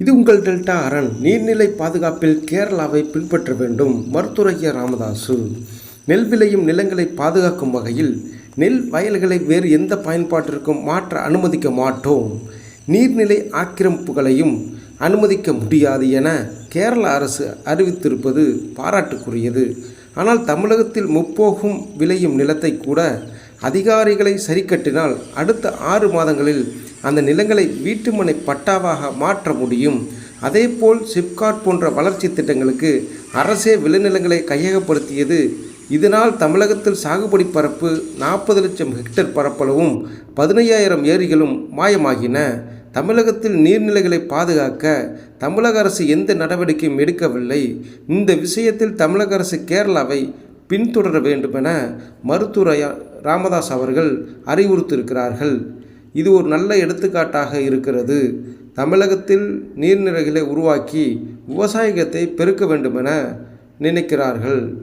இது உங்கள் டெல்டா அரண். நீர்நிலை பாதுகாப்பில் கேரளாவை பின்பற்ற வேண்டும். மருத்துவரைய ராமதாசு. நெல் விளையும் நிலங்களை பாதுகாக்கும் வகையில் நெல் வயல்களை வேறு எந்த பயன்பாட்டிற்கும் மாற்ற அனுமதிக்க மாட்டோம். நீர்நிலை ஆக்கிரமிப்புகளையும் அனுமதிக்க முடியாது என கேரள அரசு அறிவித்திருப்பது பாராட்டுக்குரியது. ஆனால் தமிழகத்தில் முப்போகும் விளையும் நிலத்தை கூட அதிகாரிகளை சரிக்கட்டினால் அடுத்த ஆறு மாதங்களில் அந்த நிலங்களை வீட்டுமனை பட்டாவாக மாற்ற முடியும். அதேபோல் சிப்காட் போன்ற வளர்ச்சி திட்டங்களுக்கு அரசே விளைநிலங்களை கையகப்படுத்தியது. இதனால் தமிழகத்தில் சாகுபடி பரப்பு நாற்பது லட்சம் ஹெக்டேர் பரப்பளவும் பதினையாயிரம் ஏரிகளும் மாயமாகின. தமிழகத்தில் நீர்நிலைகளை பாதுகாக்க தமிழக அரசு எந்த நடவடிக்கையும் எடுக்கவில்லை. இந்த விஷயத்தில் தமிழக அரசு கேரளாவை பின்தொடர வேண்டுமென மருத்துவ ராமதாஸ் அவர்கள் அறிவுறுத்தியிருக்கிறார்கள். இது ஒரு நல்ல எடுத்துக்காட்டாக இருக்கிறது. தமிழகத்தில் நீர்நிலைகளை உருவாக்கி விவசாயத்தை பெருக்க வேண்டுமென நினைக்கிறார்கள்.